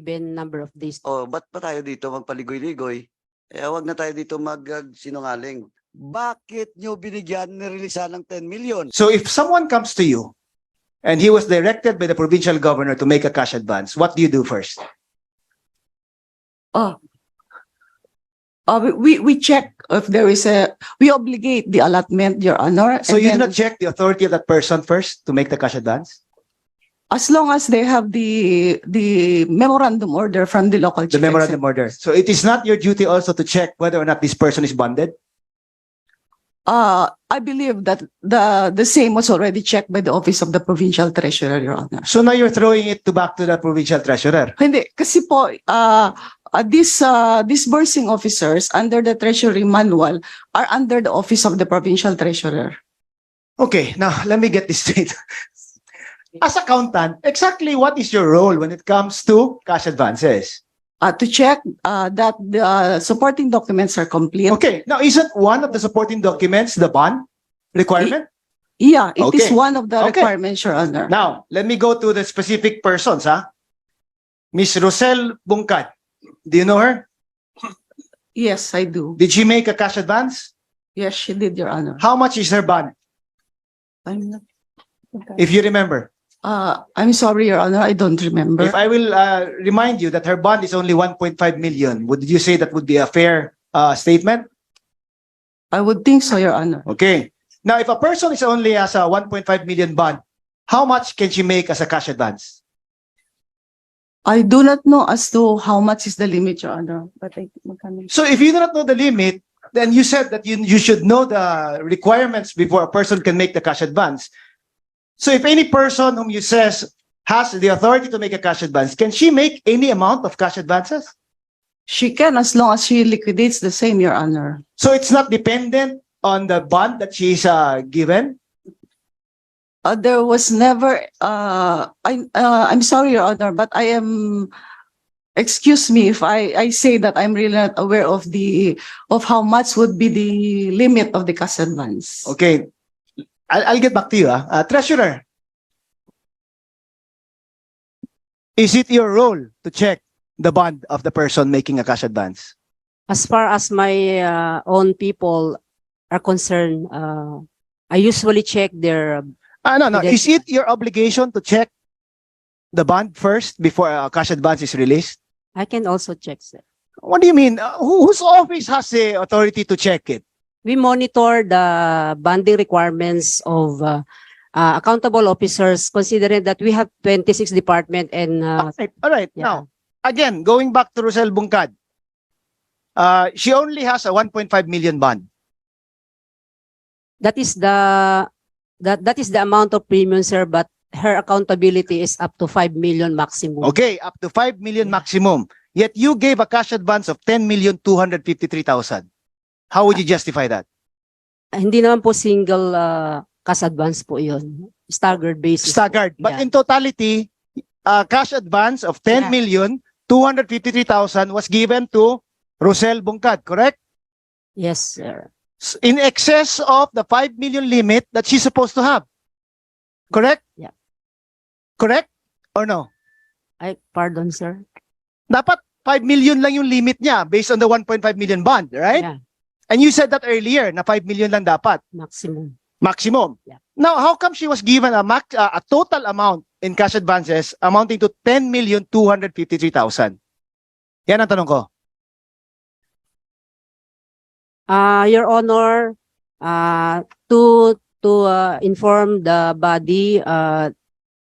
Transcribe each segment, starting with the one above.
given number of days. Oh, ba't pa tayo dito magpaligoy-ligoy? Eh, wag na tayo dito mag-sinungaling. Bakit nyo binigyan nirelisan ng 10 million? So if someone comes to you and he was directed by the provincial governor to make a cash advance, what do you do first? Uh, we- we, we check if there is a, we obligate the allotment, Your Honor. So and you do then not check the authority of that person first to make the cash advance? As long as they have the, the memorandum order from the local The chief memorandum order. So it is not your duty also to check whether or not this person is bonded? Uh, I believe that the, the same was already checked by the Office of the Provincial Treasurer, Your Honor. So now you're throwing it to back to the provincial treasurer. Hindi, kasi po, uh, uh, these, uh, disbursing officers under the Treasury Manual are under the Office of the Provincial Treasurer. Okay, now let me get this straight. As accountant, exactly what is your role when it comes to cash advances? Uh, to check, uh, that the uh, supporting documents are complete. Okay, now isn't one of the supporting documents the bond requirement? Yeah, it is Okay. one of the Okay. requirements, Your Honor. Now, let me go to the specific persons, ha? Miss Rosel Bungkat. Do you know her? Yes, I do. Did she make a cash advance? Yes, she did, Your Honor. How much is her bond, I'm not, if you remember? Uh, I'm sorry, Your Honor, I don't remember. If I will uh, remind you that her bond is only 1.5 million, would you say that would be a fair uh, statement? I would think so, Your Honor. Okay. Now, if a person is only has a 1.5 million bond, how much can she make as a cash advance? I do not know as to how much is the limit, Your Honor, but I, magkano? So if you do not know the limit, then you said that you, you should know the requirements before a person can make the cash advance. So if any person whom you says has the authority to make a cash advance, can she make any amount of cash advances? She can as long as she liquidates the same, Your Honor. So it's not dependent on the bond that she is uh, given? Uh, there was never, uh, I, uh, I'm sorry, Your Honor, but I am, excuse me if I, I say that I'm really not aware of the, of how much would be the limit of the cash advance. Okay. I'll, I'll get back to you. ah. Uh, treasurer. Is it your role to check the bond of the person making a cash advance? As far as my uh, own people are concerned, uh, I usually check their, Ah, no, no. Is it your obligation to check the bond first before a cash advance is released? I can also check, sir. What do you mean? Uh, who- whose office has the authority to check it? We monitor the bonding requirements of uh, uh, accountable officers, considering that we have 26 department and uh, All right, all right. yeah. Now, again, going back to Rosel Bungkad, uh, she only has a 1.5 million bond. that is the that that is the amount of premium, sir. But her accountability is up to 5 million maximum. Okay, up to 5 million maximum. Yet you gave a cash advance of 10 million 253,000. How would you justify that? Ah, Hindi naman po single uh, cash advance po yun. Staggered basis. po. Staggered. But Yeah. in totality, a cash advance of 10 Yeah. million 253,000 was given to Rosel Bungkad, correct? Yes, sir. In excess of the 5 million limit that she's supposed to have. Correct? Yeah. Correct? Or no? I pardon, sir. Dapat 5 million lang yung limit niya based on the 1.5 million bond, right? Yeah, And you said that earlier na 5 million lang dapat. maximum. maximum. Yeah. Now, how come she was given a max, uh, a total amount in cash advances amounting to 10 million 253,000? Yan ang tanong ko. Uh, Your Honor, uh, to to uh, inform the body, uh,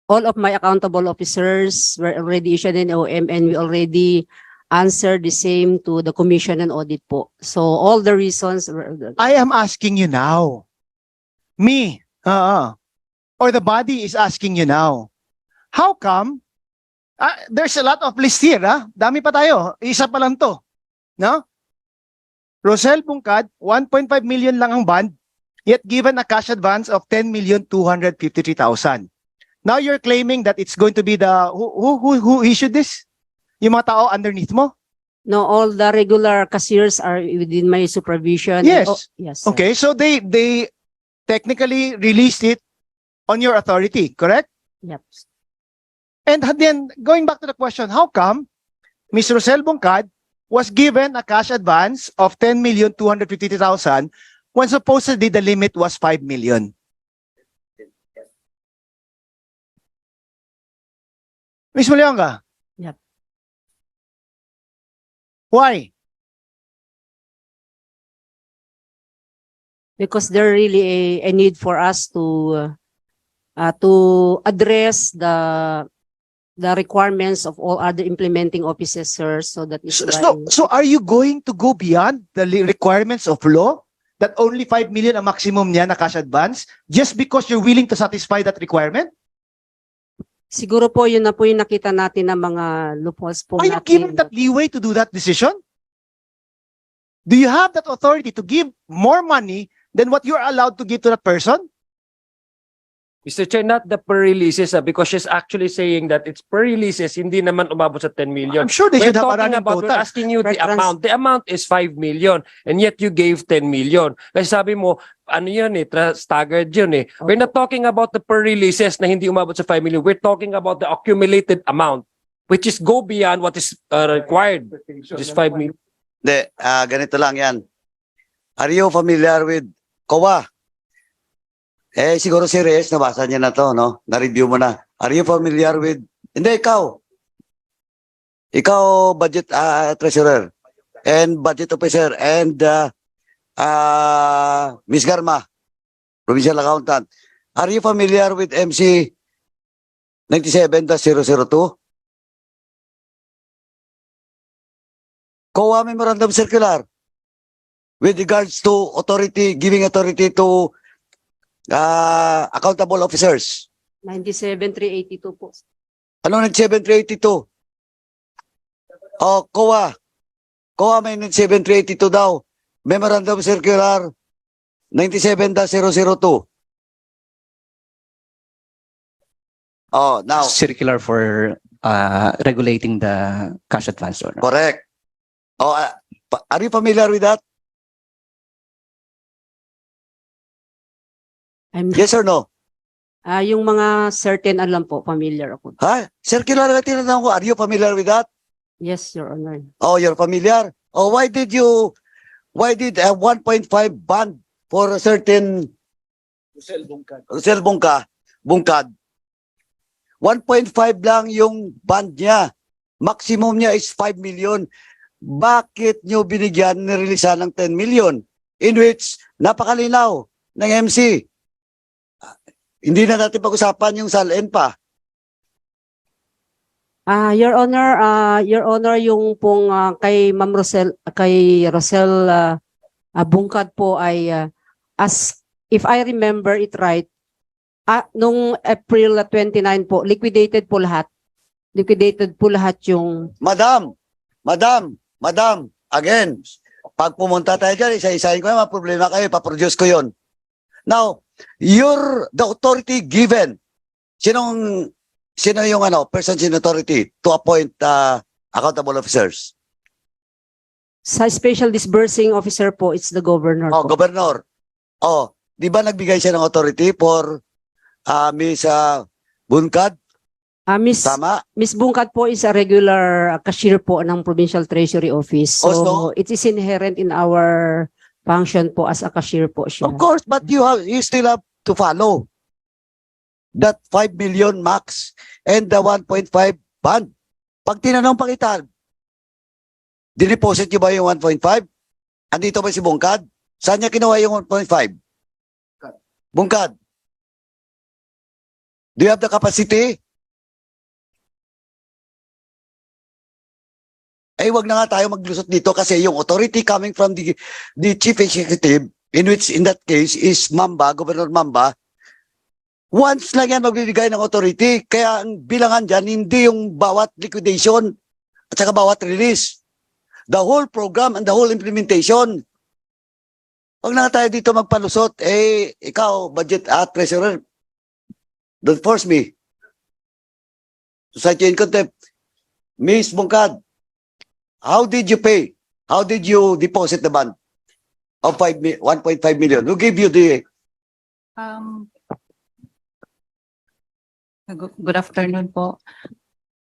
all of my accountable officers were already issued an OM and we already answered the same to the commission and audit po. So all the reasons I am asking you now. Me, uh, or the body is asking you now. How come? Ah, there's a lot of list here, ah. Dami pa tayo. Isa pa lang to. No? Rosel Bungkad, 1.5 million lang ang bond, yet given a cash advance of 10 million 253,000. Now you're claiming that it's going to be the who who who, who issued this? Yung mga tao underneath mo? no, all the regular cashiers are within my supervision. Yes. Oh, Yes. sir. Okay, so they they technically released it on your authority, correct? Yep. And then going back to the question, how come Ms. Rosel Bongcad was given a cash advance of 10,250,000 when supposedly the limit was 5 million. Ms. Malyonga? Yep. Why? because there really a, a need for us to uh, to address the the requirements of all other implementing officers so that it's So, so, so are you going to go beyond the requirements of law that only 5 million ang maximum niya na cash advance just because you're willing to satisfy that requirement? Siguro po yun na po yung nakita natin ng mga loopholes po Are you natin. given that leeway to do that decision? Do you have that authority to give more money than what you're allowed to give to that person? Mr. Chair, not the per releases ah, because she's actually saying that it's per releases, hindi naman umabot sa 10 million. I'm sure they We're should have talking running about, we're total. asking you the Reference- amount. The amount is 5 million and yet you gave 10 million. Kasi sabi mo, ano yun eh, tra- staggered yun eh. We're not talking about the per releases na hindi umabot sa 5 million. We're talking about the accumulated amount which is go beyond what is uh, required, which is 5 million. Hindi, ah, ganito lang yan. Are you familiar with COA? Eh, siguro si Reyes, nabasa niya na to, no? Na-review mo na. Are you familiar with... Hindi, ikaw. Ikaw, budget ah, treasurer and budget officer and uh, ah, Miss Garma, provincial accountant. Are you familiar with MC 97-002? COA Memorandum Circular with regards to authority, giving authority to uh, accountable officers. 97,382 po. Ano nag 7382? Oh, COA. COA may 7382 daw. Memorandum Circular 97-002. Oh, now, circular for uh, regulating the cash advance order. correct. Oh, pa- are you familiar with that? I'm, Yes or no? ah yung mga certain alam po, familiar ako. Ha? Circular na tinatanong ko, are you familiar with that? Yes, Your Honor. Oh, you're familiar? Oh, why did you, why did a 1.5 band for a certain Rosel Bungka, Bungkad? 1.5 lang yung band niya. Maximum niya is 5 million. Bakit nyo binigyan nirelisan ng 10 million? In which, napakalinaw ng MC. Hindi na natin pag-usapan yung SALN pa. Ah, Your Honor, ah Your Honor, yung pong ah, kay Ma'am Rosel, kay Rosel ah, ah, Bungkad po ay ah, as if I remember it right, ah, nung April 29 po, liquidated po lahat. Liquidated po lahat yung Madam, madam, madam, again, pag pumunta tayo dyan, isa-isahin ko yung mga problema kayo, paproduce ko yon. Now, you're the authority given. Sinong, sino yung ano, person in authority to appoint uh, accountable officers? sa special disbursing officer po, it's the governor. Oh, po. governor. Oh, di ba nagbigay siya ng authority for uh, Miss uh, Bunkad? Ah, Miss Tama? Miss Bungkad po is a regular uh, cashier po ng Provincial Treasury Office. So, Also- it is inherent in our function po as a cashier po siya. Of course, but you have you still have to follow that 5 million max and the 1.5 band. Pag tinanong pa kita, dineposit niyo ba yung 1.5? Andito ba si Bungkad? Saan niya kinuha yung 1.5? Bungkad. Do you have the capacity? Eh, wag na nga tayo maglusot dito kasi yung authority coming from the the chief executive, in which in that case is Mamba, Governor Mamba, once lang yan magbibigay ng authority. Kaya ang bilangan dyan, hindi yung bawat liquidation at saka bawat release. The whole program and the whole implementation. Huwag na tayo dito magpalusot. Eh, ikaw, budget at treasurer, don't force me. Society in contempt. Miss Bungkad, how did you pay? How did you deposit the bond of 5 mi- 1.5 million? Who gave you the Um, good, afternoon po.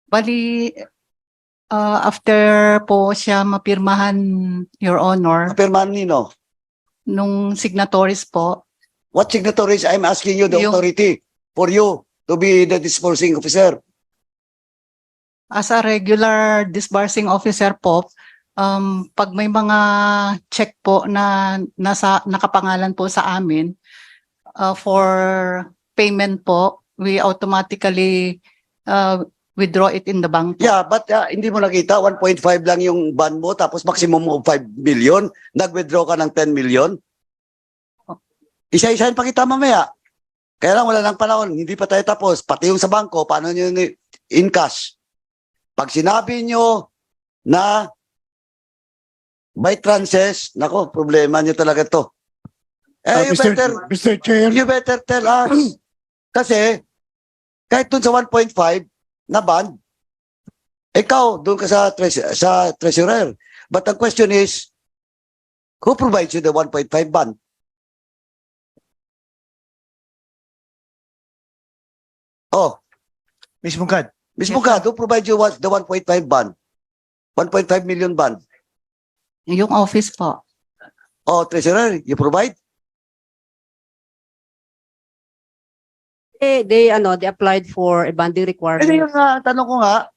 Bali, Uh, after po siya mapirmahan, Your Honor, Kapirmahan nino. nung signatories po, What signatories? I'm asking you, the Yung- authority, for you to be the disbursing officer. As a regular disbursing officer po, um, pag may mga check po na nasa, nakapangalan po sa amin, uh, for payment po, we automatically uh, withdraw it in the bank. Yeah, but uh, hindi mo nakita, 1.5 lang yung ban mo, tapos maximum of 5 million. Nag-withdraw ka ng 10 million. Isa-isahin pa kita mamaya. Kaya lang wala ng panahon, hindi pa tayo tapos. Pati yung sa bangko, paano nyo in cash? Pag sinabi nyo na by tranches, nako, problema nyo talaga to. Eh, Uh, you Mr. better, Mr. Chair, you better tell us. Kasi, kahit dun sa 1.5 na band, ikaw, doon ka sa, tres- sa treasurer. But the question is, who provides you the 1.5 band? Oh, Miss Mungkad, Ms. Yes, Bugad, who provides you what, the 1.5 band? 1.5 million band? Yung office po. Oh, treasurer, you provide? They, they, ano, they applied for a bonding requirement. yung nga, tanong ko nga,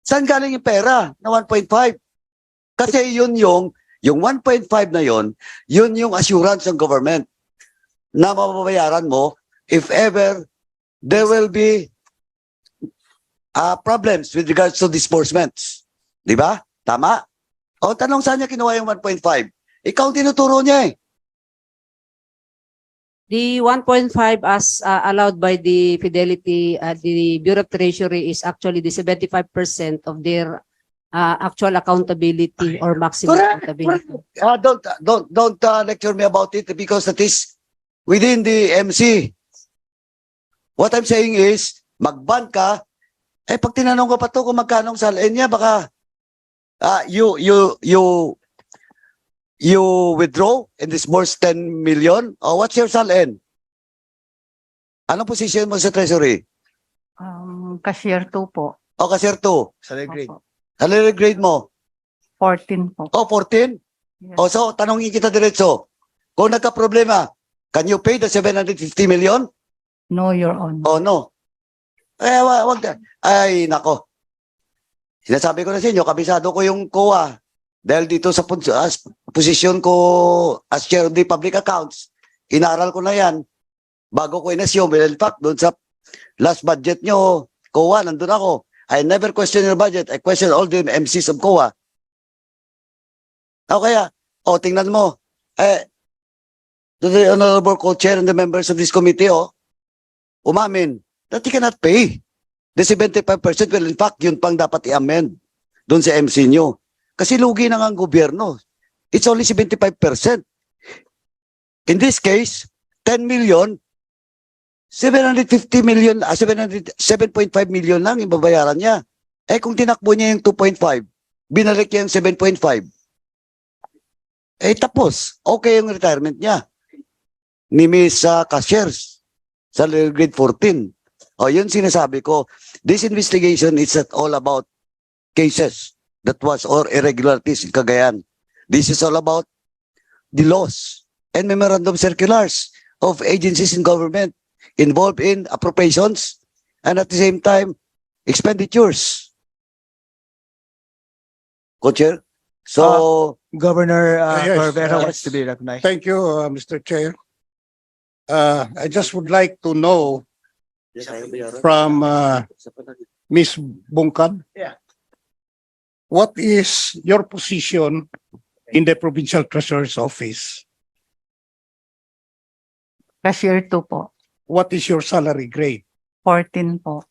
saan galing yung pera na 1.5? Kasi yun yung, yung 1.5 na yun, yun yung assurance ng government na mababayaran mo if ever there will be uh, problems with regards to disbursements. Di ba? Tama? O tanong saan niya kinuha yung 1.5? Ikaw ang tinuturo niya eh. The 1.5 as uh, allowed by the Fidelity, uh, the Bureau of Treasury is actually the 75% of their uh, actual accountability or maximum Correct, accountability. Uh, don't don't don't uh, lecture me about it because that is within the MC. What I'm saying is, mag-ban ka, eh pag tinanong ko pa to kung magkano ang salin niya, baka ah you you you you withdraw and disburse 10 million? Oh, what's your salin? Anong position mo sa treasury? Um, cashier 2 po. O cashier 2. salary grade. Opo. Salary grade mo? 14 po. O 14? Yes. O so, tanongin kita diretso. Kung nagka-problema, can you pay the 750 million? No, Your Honor. Oh, no. Eh, wa- wag na. Ay, nako. Sinasabi ko na sa inyo, kabisado ko yung COA. Dahil dito sa pos- as, posisyon ko as chair of the public accounts, inaral ko na yan. Bago ko inassume, well, in fact, doon sa last budget nyo, COA, nandun ako. I never question your budget. I question all the MCs of COA. O kaya, o tingnan mo, eh, to the honorable co-chair and the members of this committee, oh, umamin that he cannot pay. The 75% well, in fact, yun pang dapat i-amend doon sa MC nyo. Kasi lugi na nga ang gobyerno. It's only 75%. In this case, 10 million, 750 million, ah, 700 7.5 million lang yung babayaran niya. Eh kung tinakbo niya yung 2.5, binalik niya yung 7.5. Eh tapos, okay yung retirement niya. Ni Miss uh, Cashiers sa grade 14. O yun sinasabi ko, this investigation is not all about cases that was or irregularities in Cagayan. This is all about the laws and memorandum circulars of agencies in government involved in appropriations and at the same time expenditures. Co-chair? So, Governor uh, Ah, yes, Barbera uh, wants to be recognized. thank you, uh, Mr. Chair. Uh, I just would like to know from uh, Ms. Bungkad. Yeah. What is your position in the Provincial Treasurer's Office? Cashier 2 po. What is your salary grade? 14 po.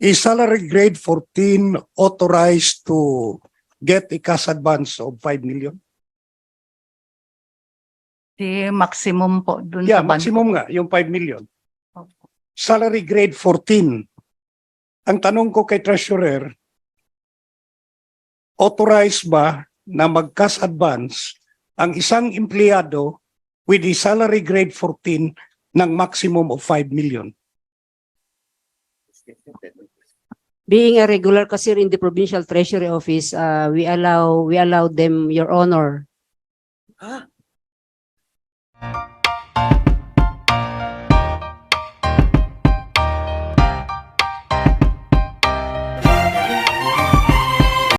Is salary grade 14 authorized to get a cash advance of 5 million? The maximum po dun Yeah, sa ban- maximum nga, yung 5 million. Salary grade 14. Ang tanong ko kay treasurer, authorized ba na mag-cash advance ang isang empleyado with a salary grade 14 ng maximum of 5 million? being a regular cashier in the provincial treasury office, uh, we allow we allow them, Your Honor.